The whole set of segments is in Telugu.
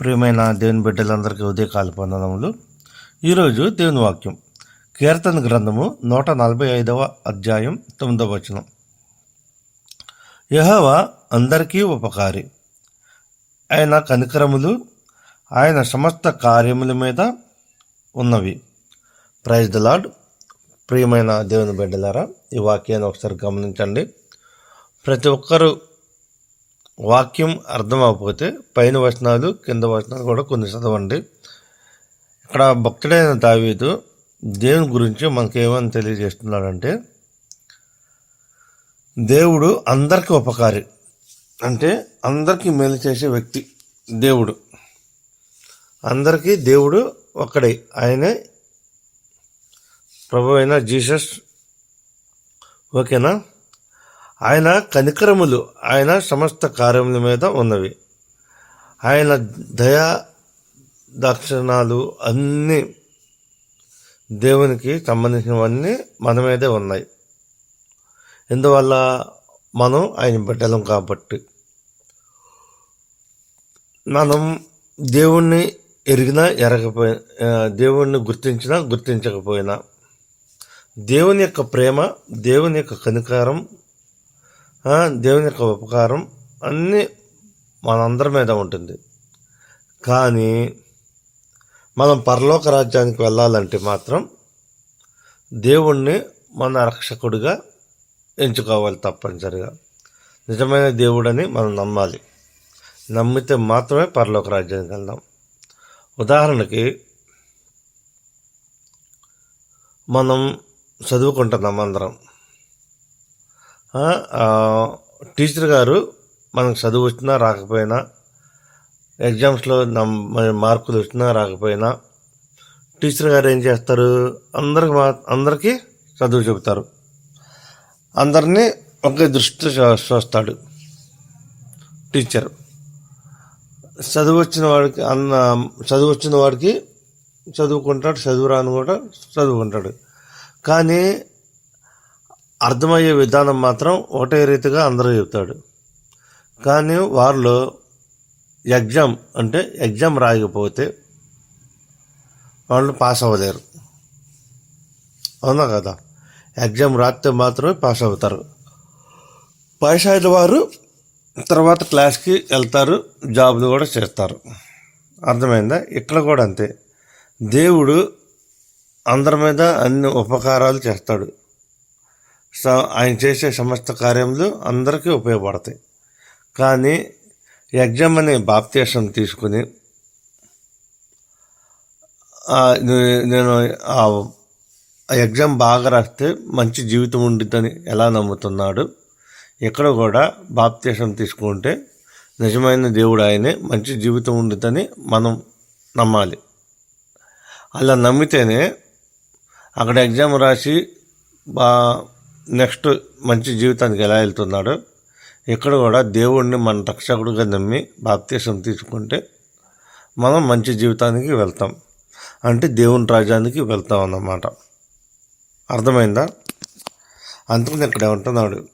ప్రియమైన దేవుని బిడ్డలందరికీ ఉదయకాల పొందనములు ఈరోజు దేవుని వాక్యం. కీర్తన గ్రంథము నూట నలభై ఐదవ అధ్యాయం తొమ్మిదవ వచనం. యహవ అందరికీ ఉపకారి. ఆయన కనికరములు ఆయన సమస్త కార్యముల మీద ఉన్నవి. ప్రైజ్ ద లాడ్ ప్రియమైన దేవుని బిడ్డలారా ఈ వాక్యాన్ని ఒకసారి గమనించండి. ప్రతి ఒక్కరూ వాక్యం అర్థం అవ్వకపోతే పైన వచనాలు కింద వచనాలు కూడా కొన్ని చదవండి. ఇక్కడ భక్తుడైన దావీదు దేవుని గురించి మనకేమని తెలియజేస్తున్నాడంటే దేవుడు అందరికీ ఉపకారి. అంటే అందరికీ మేలు చేసే వ్యక్తి దేవుడు. అందరికీ దేవుడు ఒక్కడే. ఆయనే ప్రభు అయిన జీసస్. ఓకేనా? ఆయన కనికరములు ఆయన సమస్త కార్యముల మీద ఉన్నవి. ఆయన దయా దక్షిణాలు అన్నీ దేవునికి సంబంధించినవన్నీ మన మీదే ఉన్నాయి. ఎందువల్ల? మనం ఆయన బిడ్డలం కాబట్టి. మనం దేవుణ్ణి ఎరిగినా ఎరగపోయి దేవుణ్ణి గుర్తించినా గుర్తించకపోయినా దేవుని యొక్క ప్రేమ దేవుని యొక్క కనికారం దేవుని యొక్క ఉపకారం అన్నీ మనందరి మీద ఉంటుంది. కానీ మనం పరలోక రాజ్యానికి వెళ్ళాలంటే మాత్రం దేవుణ్ణి మన రక్షకుడిగా ఎంచుకోవాలి తప్పనిసరిగా. నిజమైన దేవుడని మనం నమ్మాలి. నమ్మితే మాత్రమే పరలోక రాజ్యానికి వెళ్దాం. ఉదాహరణకి మనం చదువుకుంటున్నాం అందరం. టీచర్ గారు మనకు చదువు వచ్చినా రాకపోయినా ఎగ్జామ్స్లో మార్కులు వచ్చినా రాకపోయినా టీచర్ గారు ఏం చేస్తారు? అందరికి మా అందరికీ చదువు చెబుతారు. అందరినీ ఒకే దృష్టి చూస్తాడు టీచర్. చదువు వచ్చిన వాడికి అన్న చదువు వచ్చిన వాడికి చదువుకుంటాడు చదువు రాని కూడా చదువుకుంటాడు. కానీ అర్థమయ్యే విధానం మాత్రం ఒకటే రీతిగా అందరూ చెప్తాడు. కానీ వారిలో ఎగ్జామ్ అంటే ఎగ్జామ్ రాయకపోతే వాళ్ళు పాస్ అవ్వలేరు. అవునా కదా? ఎగ్జామ్ రాస్తే మాత్రమే పాస్ అవుతారు. పాస్ అయిన వారు తర్వాత క్లాస్కి వెళ్తారు జాబ్లు కూడా చేస్తారు. అర్థమైందా? ఇక్కడ కూడా అంతే. దేవుడు అందరి మీద అన్ని ఉపకారాలు చేస్తాడు. ఆయన చేసే సమస్త కార్యములు అందరికీ ఉపయోగపడతాయి. కానీ యజ్ఞం అనే బాప్తీసం తీసుకుని నేను ఆ ఎగ్జామ్ బాగా రాస్తే మంచి జీవితం ఉండిద్దని ఎలా నమ్ముతున్నాడు? ఇక్కడ కూడా బాప్తీసం తీసుకుంటే నిజమైన దేవుడు ఆయనే మంచి జీవితం ఉండిద్దని మనం నమ్మాలి. అలా నమ్మితేనే అక్కడ ఎగ్జామ్ రాసి బా నెక్స్ట్ మంచి జీవితానికి ఎలా వెళ్తున్నాడో ఇక్కడ కూడా దేవుణ్ణి మన రక్షకుడుగా నమ్మి బాప్తీసం తీసుకుంటే మనం మంచి జీవితానికి వెళ్తాం. అంటే దేవుని రాజ్యానికి వెళ్తాం అన్నమాట. అర్థమైందా? అందుకని ఇక్కడ ఉంటున్నాడు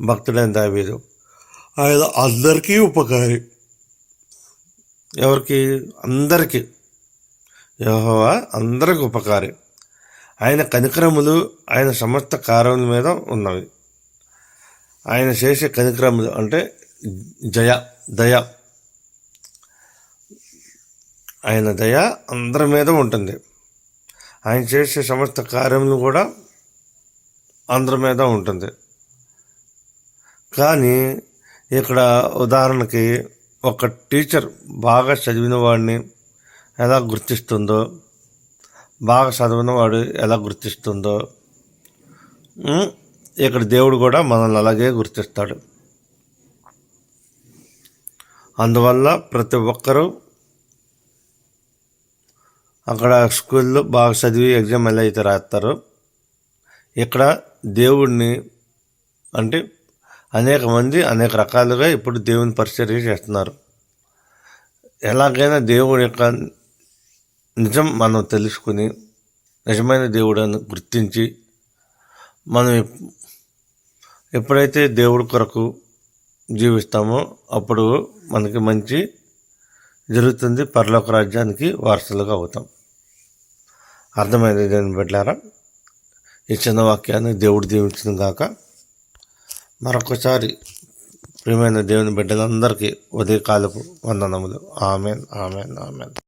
భక్తుడైన దావీదు ఆయన అందరికీ ఉపకారి. ఎవరికి? అందరికీ. యహోవా అందరికి ఉపకారి. ఆయన కనికరములు ఆయన సమస్త కార్యముల మీద ఉన్నవి. ఆయన చేసే కనికరములు అంటే జయ దయ. ఆయన దయ అందరి మీద ఉంటుంది. ఆయన చేసే సమస్త కార్యములు కూడా అందరి మీద ఉంటుంది. కానీ ఇక్కడ ఉదాహరణకి ఒక టీచర్ బాగా చదివిన వాడిని ఎలా గుర్తిస్తుందో బాగా చదివిన వాడు ఎలా గుర్తిస్తుందో. ఇక్కడ దేవుడు కూడా మనల్ని అలాగే గుర్తిస్తాడు. అందువల్ల ప్రతి ఒక్కరూ అక్కడ స్కూల్లో బాగా చదివి ఎగ్జామ్ ఎలా అయితే రాస్తారో ఇక్కడ దేవుడిని అంటే అనేక మంది అనేక రకాలుగా ఇప్పుడు దేవుని పరిచర్య చేస్తున్నారు. ఎలాగైనా దేవుడి యొక్క నిజం మనం తెలుసుకుని నిజమైన దేవుడని గుర్తించి మనం ఎప్పుడైతే దేవుడి కొరకు జీవిస్తామో అప్పుడు మనకి మంచి జరుగుతుంది పరలోక రాజ్యానికి వారసులుగా అవుతాం. అర్థమైంది దాన్ని బిడ్డారా? ఈ చిన్న వాక్యాన్ని దేవుడు దీవించిన గాక మరొకసారి ప్రియమైన దేవుని బిడ్డలందరికీ ఉదయకాలపు వందనములు. Amen amen amen.